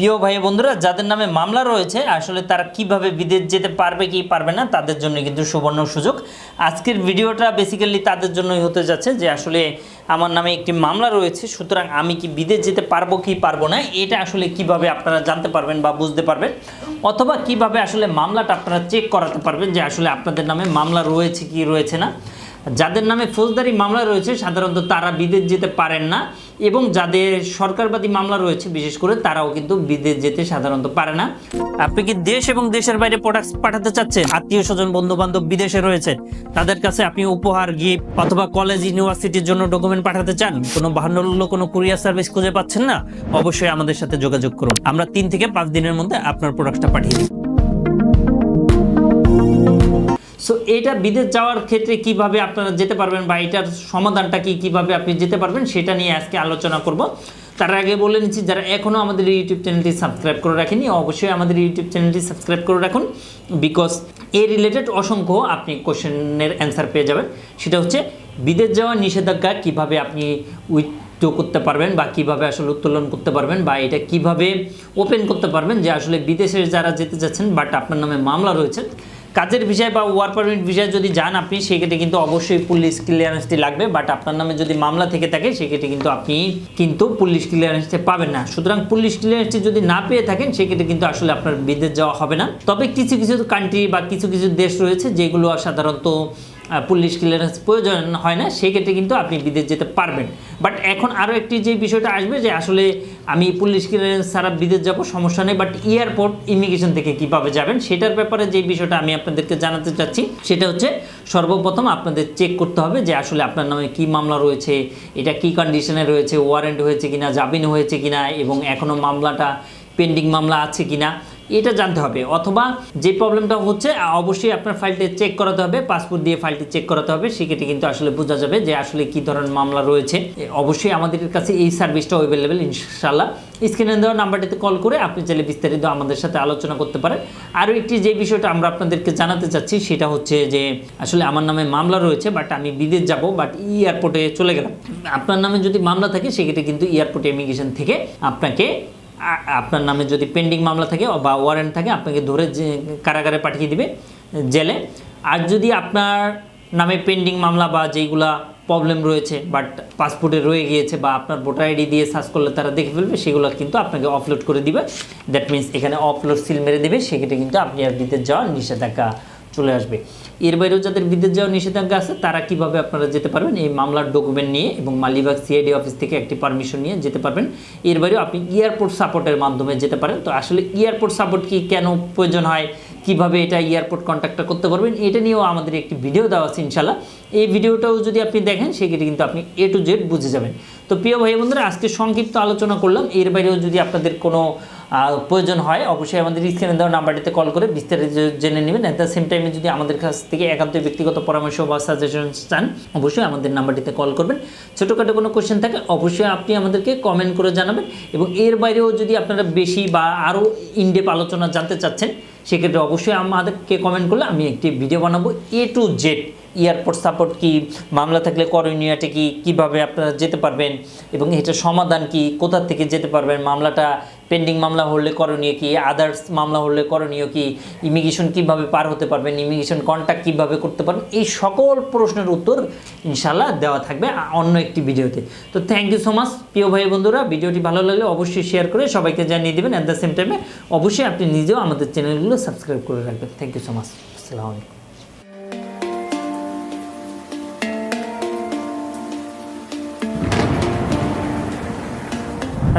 প্রিয় ভাই বন্ধুরা, যাদের নামে মামলা রয়েছে, আসলে তারা কীভাবে বিদেশ যেতে পারবে কি পারবে না, তাদের জন্য কিন্তু সুবর্ণ সুযোগ। আজকের ভিডিওটা বেসিক্যালি তাদের জন্যই হতে যাচ্ছে যে, আসলে আমার নামে একটি মামলা রয়েছে, সুতরাং আমি কি বিদেশ যেতে পারব কি পারব না, এটা আসলে কীভাবে আপনারা জানতে পারবেন বা বুঝতে পারবেন, অথবা কীভাবে আসলে মামলাটা আপনারা চেক করাতে পারবেন যে, আসলে আপনাদের নামে মামলা রয়েছে কি রয়েছে না। যাদের নামে ফৌজদারি মামলা রয়েছে, সাধারণত তারা বিদেশ যেতে পারেন না এবং যাদের সরকারবাদী মামলা রয়েছে, বিশেষ করে তারাও কিন্তু বিদেশ যেতে সাধারণত পারে না। আপনি কি দেশ এবং দেশের বাইরে প্রোডাক্ট পাঠাতে চাচ্ছেন? আত্মীয় স্বজন বন্ধু বান্ধব বিদেশে রয়েছে। তাদের কাছে আপনি উপহার গিফট অথবা কলেজ ইউনিভার্সিটির জন্য ডকুমেন্ট পাঠাতে চান? কোনো বাহান্ন কোনো কুরিয়ার সার্ভিস খুঁজে পাচ্ছেন না? অবশ্যই আমাদের সাথে যোগাযোগ করুন। আমরা তিন থেকে পাঁচ দিনের মধ্যে আপনার প্রোডাক্টটা পাঠিয়ে দিই। সো এটা বিদেশ যাওয়ার ক্ষেত্রে কীভাবে আপনারা যেতে পারবেন বা এটার সমাধানটা কি, কীভাবে আপনি যেতে পারবেন সেটা নিয়ে আজকে আলোচনা করব। তার আগে বলে নিচ্ছি, যারা এখনও আমাদের ইউটিউব চ্যানেলটি সাবস্ক্রাইব করে রাখেনি, অবশ্যই আমাদের ইউটিউব চ্যানেলটি সাবস্ক্রাইব করে রাখুন। বিকজ এ রিলেটেড অসংখ্য আপনি কোশ্চেনের অ্যান্সার পেয়ে যাবেন। সেটা হচ্ছে, বিদেশ যাওয়ার নিষেধাজ্ঞা কীভাবে আপনি উইথ করতে পারবেন বা কীভাবে আসলে উত্তোলন করতে পারবেন বা এটা কীভাবে ওপেন করতে পারবেন যে আসলে বিদেশে যারা যেতে যাচ্ছেন বাট আপনার নামে মামলা রয়েছে কাজের ভিসায় বা ওয়ার্ক পারমিট ভিসায় যদি যান আপনি, সেক্ষেত্রে কিন্তু অবশ্যই পুলিশ ক্লিয়ারেন্সটি লাগবে, বাট আপনার নামে যদি মামলা থেকে থাকে, সেক্ষেত্রে কিন্তু আপনি কিন্তু পুলিশ ক্লিয়ারেন্সটি পাবেন না। সুতরাং পুলিশ ক্লিয়ারেন্সটি যদি না পেয়ে থাকেন, সেক্ষেত্রে কিন্তু আসলে আপনার বিদেশ যাওয়া হবে না। তবে কিছু কিছু কান্ট্রি বা কিছু কিছু দেশ রয়েছে যেগুলো সাধারণত পুলিশ ক্লিয়ারেন্স প্রয়োজন হয় না, সেক্ষেত্রে কিন্তু আপনি বিদেশ যেতে পারবেন। বাট এখন আরও একটি যে বিষয়টা আসবে যে আসলে আমি পুলিশ ক্লিয়ারেন্স ছাড়া বিদেশ যাব, সমস্যা নেই বাট এয়ারপোর্ট ইমিগ্রেশন থেকে কীভাবে যাবেন সেটার ব্যাপারে যে বিষয়টা আমি আপনাদেরকে জানাতে চাচ্ছি, সেটা হচ্ছে সর্বপ্রথম আপনাদের চেক করতে হবে যে আসলে আপনার নামে কি মামলা রয়েছে, এটা কি কন্ডিশনে রয়েছে ওয়ারেন্ট হয়েছে কিনা, জামিন হয়েছে কিনা, এবং এখনও মামলাটা পেন্ডিং মামলা আছে কিনা। এটা জানতে হবে। অথবা যে প্রবলেমটা হচ্ছে অবশ্যই আপনার ফাইলটি চেক করাতে হবে পাসপোর্ট দিয়ে ফাইলটি চেক করাতে হবে। সেক্ষেত্রে কিন্তু আসলে বোঝা যাবে যে আসলে কি ধরনের মামলা রয়েছে। অবশ্যই আমাদের কাছে এই সার্ভিসটা অ্যাভেলেবেল ইনশাল্লাহ স্ক্রিনে দেওয়া নাম্বারটিতে কল করে আপনি চাইলে বিস্তারিত আমাদের সাথে আলোচনা করতে পারেন। আরও একটি যে বিষয়টা আমরা আপনাদেরকে জানাতে চাচ্ছি, সেটা হচ্ছে যে, আসলে আমার নামে মামলা রয়েছে বাট আমি বিদেশ যাব বাট এয়ারপোর্টে চলে গেলাম। আপনার নামে যদি মামলা থাকে, সেক্ষেত্রে কিন্তু এয়ারপোর্ট ইমিগ্রেশন থেকে আপনাকে আপনার নামে যদি পেন্ডিং মামলা থাকে বা ওয়ারেন্ট থাকে, আপনাকে ধরে কারাগারে পাঠিয়ে দিবে, জেলে। আর যদি আপনার নামে পেন্ডিং মামলা বা যেইগুলা প্রবলেম রয়েছে বাট পাসপোর্টে রয়ে গিয়েছে বা আপনার ভোটার আইডি দিয়ে সার্চ করলে তারা দেখে ফেলবে, সেগুলো কিন্তু আপনাকে অফলোড করে দিবে। দ্যাট মিন্স এখানে অফলোড সিল মেরে দেবে, সেক্ষেত্রে কিন্তু আপনি আর দিতে যাওয়ার নিষেধাজ্ঞা চলে আসবে। এর বাইরেও যাদের বিদেশ যাওয়ার নিষেধাজ্ঞা আছে, তারা কীভাবে আপনারা যেতে পারবেন? এই মামলার ডকুমেন্ট নিয়ে এবং মালিবাগ সিআইডি অফিস থেকে একটি পারমিশন নিয়ে যেতে পারবেন। এর বাইরেও আপনি এয়ারপোর্ট সাপোর্টের মাধ্যমে যেতে পারেন। তো আসলে এয়ারপোর্ট সাপোর্ট কি কেন প্রয়োজন হয়? কীভাবে এটা এয়ারপোর্ট কন্ট্যাক্টটা করতে পারবেন? এটা নিয়েও আমাদের একটি ভিডিও দেওয়া আছে ইনশাল্লাহ এই ভিডিওটাও যদি আপনি দেখেন, সেক্ষেত্রে কিন্তু আপনি এ টু জেড বুঝে যাবেন। তো প্রিয় ভাই বন্ধুরা আজকে সংক্ষিপ্ত আলোচনা করলাম। এর বাইরেও যদি আপনাদের কোনো প্রয়োজন হয়, অবশ্যই আমাদের স্ক্রিনে দেওয়া নাম্বারটিতে কল করে বিস্তারিত জেনে নেবেন। অ্যাট দ্য সেম টাইমে যদি আমাদের কাছ থেকে একান্ত ব্যক্তিগত পরামর্শ বা সাজেশন চান, অবশ্যই আমাদের নাম্বারটিতে কল করবেন। ছোটোখাটো কোনো কোশ্চেন থাকে, অবশ্যই আপনি আমাদেরকে কমেন্ট করে জানাবেন এবং এর বাইরেও যদি আপনারা বেশি বা আরও ইনডেপ আলোচনা জানতে চাচ্ছেন, সেক্ষেত্রে অবশ্যই আমাদেরকে কমেন্ট করলে আমি একটি ভিডিও বানাবো A to Z airport support কি? মামলা থাকলে করণীয়টা কি? কীভাবে আপনারা যেতে পারবেন? এবং এটা সমাধান কি? কোথা থেকে যেতে পারবেন? মামলাটা পেন্ডিং মামলা হলে করণীয় কি? আদার্স মামলা হলে করণীয় কি? ইমিগ্রেশন কীভাবে পার হতে পারবেন? ইমিগ্রেশন কন্ট্যাক্ট কীভাবে করতে পারবেন? এই সকল প্রশ্নের উত্তর ইনশাল্লাহ দেওয়া থাকবে অন্য একটি ভিডিওতে। তো থ্যাংক ইউ সো মাচ প্রিয় ভাই বন্ধুরা। ভিডিওটি ভালো লাগলে অবশ্যই শেয়ার করে সবাইকে জানিয়ে দেবেন। অ্যাট দ্য সেম টাইমে অবশ্যই আপনি নিজেও আমাদের চ্যানেলগুলো সাবস্ক্রাইব করে রাখবেন। থ্যাংক ইউ সো মাচ আসসালামু আলাইকুম।